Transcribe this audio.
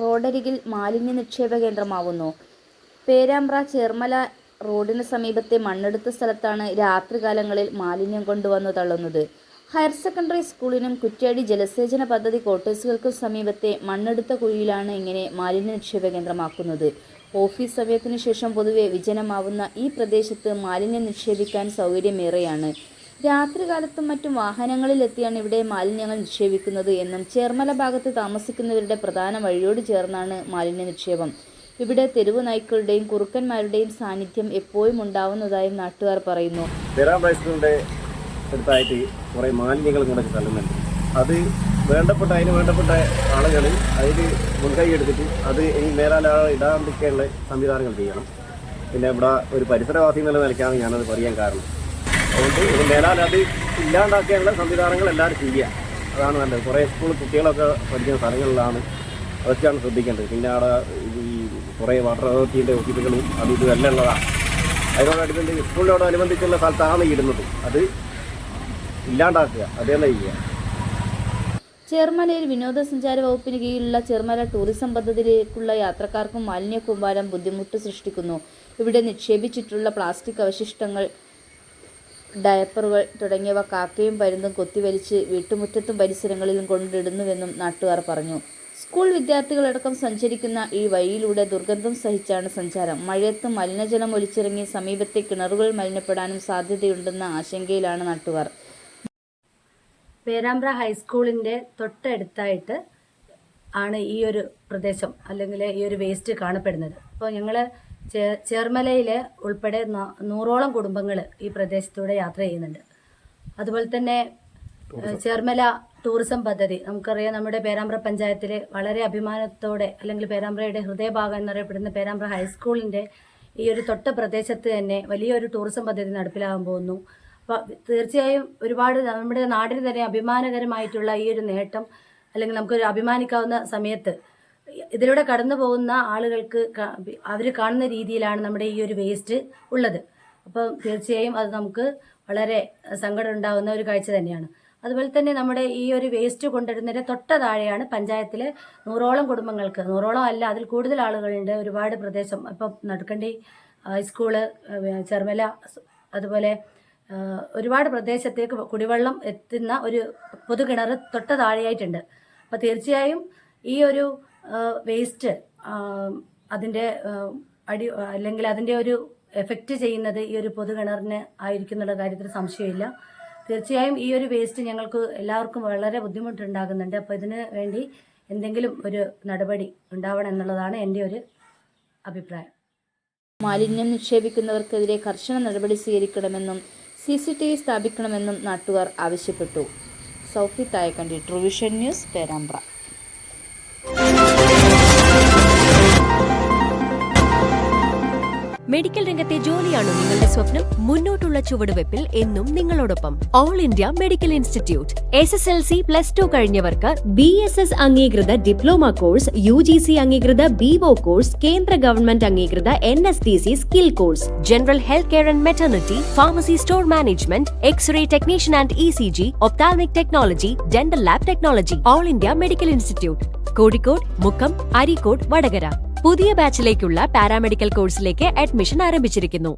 റോഡരികിൽ മാലിന്യ നിക്ഷേപ കേന്ദ്രമാവുന്നു. പേരാമ്പ്ര ചേർമല റോഡിന് സമീപത്തെ മണ്ണെടുത്ത സ്ഥലത്താണ് രാത്രികാലങ്ങളിൽ മാലിന്യം കൊണ്ടുവന്നു തള്ളുന്നത്. ഹയർ സെക്കൻഡറി സ്കൂളിനും കുറ്റ്യാടി ജലസേചന പദ്ധതി ക്വാർട്ടേഴ്സുകൾക്കും സമീപത്തെ മണ്ണെടുത്ത കുഴിയിലാണ് ഇങ്ങനെ മാലിന്യ നിക്ഷേപ കേന്ദ്രമാക്കുന്നത്. ഓഫീസ് സമയത്തിനു ശേഷം പൊതുവെ വിജനമാവുന്ന ഈ പ്രദേശത്ത് മാലിന്യം നിക്ഷേപിക്കാൻ സൗകര്യമേറെയാണ്. രാത്രികാലത്തും മറ്റും വാഹനങ്ങളിലെത്തിയാണ് ഇവിടെ മാലിന്യങ്ങൾ നിക്ഷേപിക്കുന്നത് എന്നും ചേർമല ഭാഗത്ത് താമസിക്കുന്നവരുടെ പ്രധാന വഴിയോട് ചേർന്നാണ് മാലിന്യ നിക്ഷേപം. ഇവിടെ തെരുവു നായ്ക്കളുടെയും കുറുക്കന്മാരുടെയും സാന്നിധ്യം എപ്പോഴും ഉണ്ടാവുന്നതായും നാട്ടുകാർ പറയുന്നു. കുറേ മാലിന്യങ്ങൾ അത് വേണ്ടപ്പെട്ട അതിന് വേണ്ടപ്പെട്ട ആളുകൾ അതിൽ മുൻകൈ എടുത്തിട്ട് അത് ഇനി മേലാൽ ഇടാണ്ടിരിക്കാനുള്ള സംവിധാനങ്ങൾ ചെയ്യണം. പിന്നെ ഇവിടെ ഒരു പരിസരവാസി എന്നുള്ള നിലയ്ക്കാണ് ഞാനത് പറയാൻ കാരണം. അതുകൊണ്ട് ഇത് മേലാൽ അത് ഇല്ലാണ്ടാക്കിയുള്ള സംവിധാനങ്ങൾ എല്ലാവരും ചെയ്യുക. അതാണ് നല്ലത്. കുറേ സ്കൂൾ കുട്ടികളൊക്കെ പഠിക്കുന്ന സ്ഥലങ്ങളിലാണ് അതൊക്കെയാണ് ശ്രദ്ധിക്കേണ്ടത്. പിന്നെ അവിടെ ഈ കുറേ വാട്ടർ അതോറിറ്റിന്റെ ഓഫീസുകളും അത് ഇതും എല്ലാം ഉള്ളതാണ്. അതിനോടനുബന്ധിച്ച് സ്കൂളിനോടനുബന്ധിച്ചുള്ള സ്ഥലത്താണ് ഇടുന്നത്. അത് ഇല്ലാണ്ടാക്കുക. അതേന്നെ ചെയ്യുക. ചേർമലയിൽ വിനോദസഞ്ചാര വകുപ്പിന് കീഴിലുള്ള ചേർമല ടൂറിസം പദ്ധതിയിലേക്കുള്ള യാത്രക്കാർക്കും മാലിന്യ കൂമ്പാരം ബുദ്ധിമുട്ട് സൃഷ്ടിക്കുന്നു. ഇവിടെ നിക്ഷേപിച്ചിട്ടുള്ള പ്ലാസ്റ്റിക് അവശിഷ്ടങ്ങൾ ഡയപ്പറുകൾ തുടങ്ങിയവ കാക്കയും പരുന്തും കൊത്തിവലിച്ച് വീട്ടുമുറ്റത്തും പരിസരങ്ങളിലും കൊണ്ടിടുന്നുവെന്നും നാട്ടുകാർ പറഞ്ഞു. സ്കൂൾ വിദ്യാർത്ഥികളടക്കം സഞ്ചരിക്കുന്ന ഈ വഴിയിലൂടെ ദുർഗന്ധം സഹിച്ചാണ് സഞ്ചാരം. മഴയത്ത് മലിനജലം ഒലിച്ചിറങ്ങി സമീപത്തെ കിണറുകൾ മലിനപ്പെടാനും സാധ്യതയുണ്ടെന്ന ആശങ്കയിലാണ് നാട്ടുകാർ. പേരാമ്പ്ര ഹൈസ്കൂളിന്റെ തൊട്ടടുത്തായിട്ട് ആണ് ഈ ഒരു പ്രദേശം അല്ലെങ്കിൽ ഈ ഒരു വേസ്റ്റ് കാണപ്പെടുന്നത്. അപ്പോൾ ഞങ്ങൾ ചേർമലയിൽ ഉൾപ്പെടെ നൂറോളം കുടുംബങ്ങൾ ഈ പ്രദേശത്തൂടെ യാത്ര ചെയ്യുന്നുണ്ട്. അതുപോലെ തന്നെ ചേർമല ടൂറിസം പദ്ധതി. നമുക്കറിയാം നമ്മുടെ പേരാമ്പ്ര പഞ്ചായത്തിൽ വളരെ അഭിമാനത്തോടെ അല്ലെങ്കിൽ പേരാമ്പ്രയുടെ ഹൃദയഭാഗം എന്നറിയപ്പെടുന്ന പേരാമ്പ്ര ഹൈസ്കൂളിന്റെ ഈ ഒരു തൊട്ട പ്രദേശത്ത് തന്നെ വലിയൊരു ടൂറിസം പദ്ധതി നടപ്പിലാകാൻ പോകുന്നു. അപ്പോൾ തീർച്ചയായും ഒരുപാട് നമ്മുടെ നാടിന് തന്നെ അഭിമാനകരമായിട്ടുള്ള ഈ ഒരു നേട്ടം അല്ലെങ്കിൽ നമുക്കൊരു അഭിമാനിക്കാവുന്ന സമയത്ത് ഇതിലൂടെ കടന്നു പോകുന്ന ആളുകൾക്ക് അവർ കാണുന്ന രീതിയിലാണ് നമ്മുടെ ഈ ഒരു വേസ്റ്റ് ഉള്ളത്. അപ്പം തീർച്ചയായും അത് നമുക്ക് വളരെ സങ്കടം ഉണ്ടാകുന്ന ഒരു കാഴ്ച തന്നെയാണ്. അതുപോലെ തന്നെ നമ്മുടെ ഈ ഒരു വേസ്റ്റ് കൊണ്ടിടുന്നതിന്റെ തൊട്ട താഴെയാണ് പഞ്ചായത്തിലെ നൂറോളം കുടുംബങ്ങൾക്ക് നൂറോളം അല്ല അതിൽ കൂടുതൽ ആളുകളുണ്ട് ഒരുപാട് പ്രദേശം. ഇപ്പം നടുക്കണ്ടി ഹൈസ്കൂൾ ചെർമല അതുപോലെ ഒരുപാട് പ്രദേശത്തേക്ക് കുടിവെള്ളം എത്തുന്ന ഒരു പൊതുകിണർ തൊട്ട താഴെയായിട്ടുണ്ട് അപ്പോൾ തീർച്ചയായും ഈ ഒരു വേസ്റ്റ് അതിന്റെ അടി അല്ലെങ്കിൽ അതിന്റെ ഒരു എഫക്റ്റ് ചെയ്യുന്നത് ഈ ഒരു പൊതുകിണറിന് ആയിരിക്കും എന്നുള്ള കാര്യത്തിൽ സംശയമില്ല. തീർച്ചയായും ഈ ഒരു വേസ്റ്റ് ഞങ്ങൾക്ക് എല്ലാവർക്കും വളരെ ബുദ്ധിമുട്ടുണ്ടാകുന്നുണ്ട് അപ്പോൾ ഇതിന് വേണ്ടി എന്തെങ്കിലും ഒരു നടപടി ഉണ്ടാവണം എന്നുള്ളതാണ് എന്റെ ഒരു അഭിപ്രായം. മാലിന്യം നിക്ഷേപിക്കുന്നവർക്കെതിരെ കർശന നടപടി സ്വീകരിക്കണമെന്നും സി സി ടി വി സ്ഥാപിക്കണമെന്നും നാട്ടുകാർ ആവശ്യപ്പെട്ടു. Saufi Thayakandi truevision news Perambra. Medical രംഗത്തെ ജോലിയാണോ നിങ്ങളുടെ സ്വപ്നം? മുന്നോട്ടുള്ള ചുവടുവെപ്പിൽ എന്നും നിങ്ങളോടൊപ്പം. All India medical institute S S L C plus two കഴിഞ്ഞവർക്ക് B S S അംഗീകൃത diploma course U G C അംഗീകൃത ബിഒ കോഴ്സ് കേന്ദ്ര ഗവൺമെന്റ് അംഗീകൃത N S T C skill course general health care and maternity pharmacy store management x ray technician and E C G ophthalmic technology dental lab technology all India medical institute Kozhikode Mukkam Areekode Vadakara. പുതിയ ബാച്ചിലേക്കുള്ള paramedical കോഴ്സിലേക്ക് admission ആരംഭിച്ചിരിക്കുന്നു.